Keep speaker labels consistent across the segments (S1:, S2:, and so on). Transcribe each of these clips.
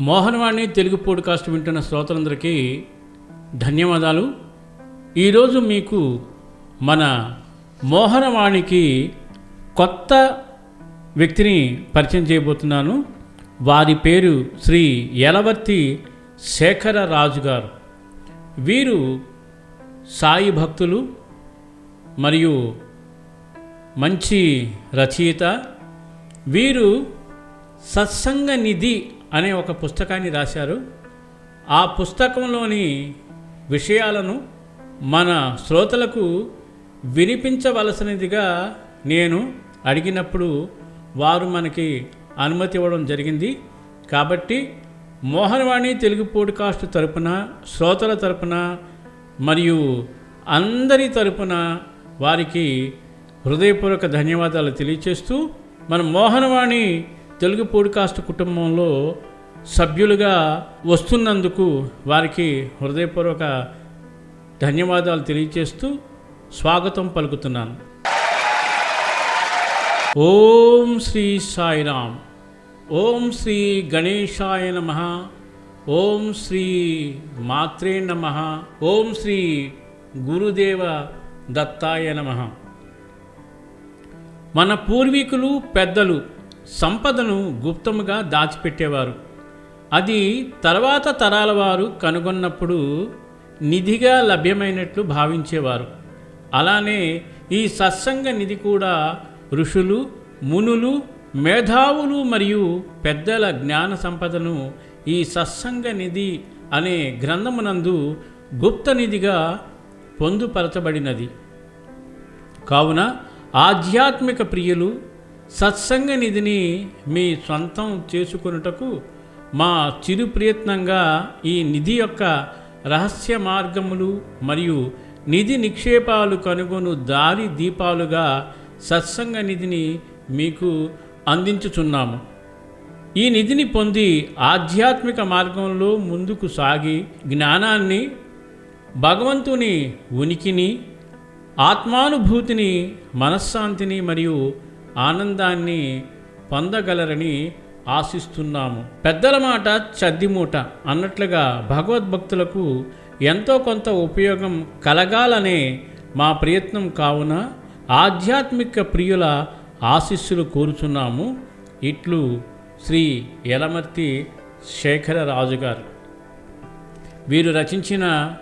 S1: Mohan Vani Telugu podcast వింటున్న శ్రోతలందరికీ ధన్యవాదాలు. ఈరోజు మీకు మన మోహనవాణికి కొత్త వ్యక్తిని పరిచయం చేయబోతున్నాను. వారి పేరు శ్రీ యలవర్తి శేఖర రాజు గారు. వీరు సాయి భక్తులు మరియు మంచి రచయిత. వీరు సత్సంగ నిధి అనే ఒక పుస్తకాన్ని రాశారు. ఆ పుస్తకంలోని విషయాలను మన శ్రోతలకు వినిపించవలసినదిగా నేను అడిగినప్పుడు వారు మనకి అనుమతి ఇవ్వడం జరిగింది. కాబట్టి మోహనవాణి తెలుగు పోడ్కాస్ట్ తరపున శ్రోతల తరపున మరియు అందరి తరపున వారికి హృదయపూర్వక ధన్యవాదాలు తెలియచేస్తూ మన మోహనవాణి తెలుగు పోడ్కాస్ట్ కుటుంబంలో సభ్యులుగా వస్తున్నందుకు వారికి హృదయపూర్వక ధన్యవాదాలు తెలియచేస్తూ స్వాగతం పలుకుతున్నాను. ఓం శ్రీ సాయిరామ్ ఓం శ్రీ గణేశాయ నమ. ఓం శ్రీ మాత్రే నమ. ఓం శ్రీ గురుదేవ దత్తాయ నమ. మన పూర్వీకులు పెద్దలు సంపదను గుప్తముగా దాచిపెట్టేవారు. అది తర్వాత తరాల వారు కనుగొన్నప్పుడు నిధిగా లభ్యమైనట్లు భావించేవారు. అలానే ఈ సత్సంగ నిధి కూడా ఋషులు మునులు మేధావులు మరియు పెద్దల జ్ఞాన సంపదను ఈ సత్సంగ నిధి అనే గ్రంథమునందు గుప్త నిధిగా పొందుపరచబడినది. కావున ఆధ్యాత్మిక ప్రియులు సత్సంగ నిధిని మీ సొంతం చేసుకొనుటకు మా చిరు ప్రయత్నంగా ఈ నిధి యొక్క రహస్య మార్గములు మరియు నిధి నిక్షేపాలు కనుగొను దారి దీపాలుగా సత్సంగ నిధిని మీకు అందించుచున్నాము. ఈ నిధిని పొంది ఆధ్యాత్మిక మార్గంలో ముందుకు సాగి జ్ఞానాన్ని భగవంతుని ఉనికిని ఆత్మానుభూతిని మనశ్శాంతిని మరియు ఆనందాన్ని పొందగలరని ఆశిస్తున్నాము. పెద్దల మాట చద్దిమూట అన్నట్లుగా భగవద్భక్తులకు ఎంతో కొంత ఉపయోగం కలగాలనే మా ప్రయత్నం కావున ఆధ్యాత్మిక ప్రియుల ఆశీస్సులు కోరుచున్నాము. ఇట్లు శ్రీ యలమర్తి శేఖర రాజు గారు. వీరు రచించిన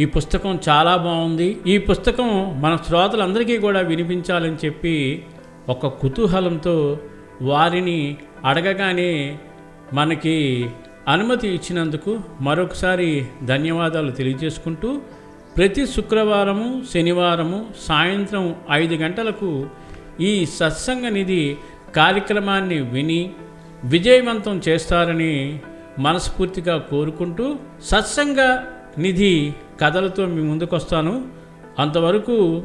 S1: ఈ పుస్తకం చాలా బాగుంది. ఈ పుస్తకం మన శ్రోతలందరికీ కూడా వినిపించాలని చెప్పి ఒక కుతూహలంతో వారిని అడగగానే మనకి అనుమతి ఇచ్చినందుకు మరొకసారి ధన్యవాదాలు తెలియజేసుకుంటూ ప్రతి శుక్రవారము శనివారము సాయంత్రం ఐదు గంటలకు ఈ సత్సంగ నిధి కార్యక్రమాన్ని విని విజయవంతం చేస్తారని మనస్ఫూర్తిగా కోరుకుంటూ సత్సంగ నిధి కథలతో మీ ముందుకొస్తాను. అంతవరకు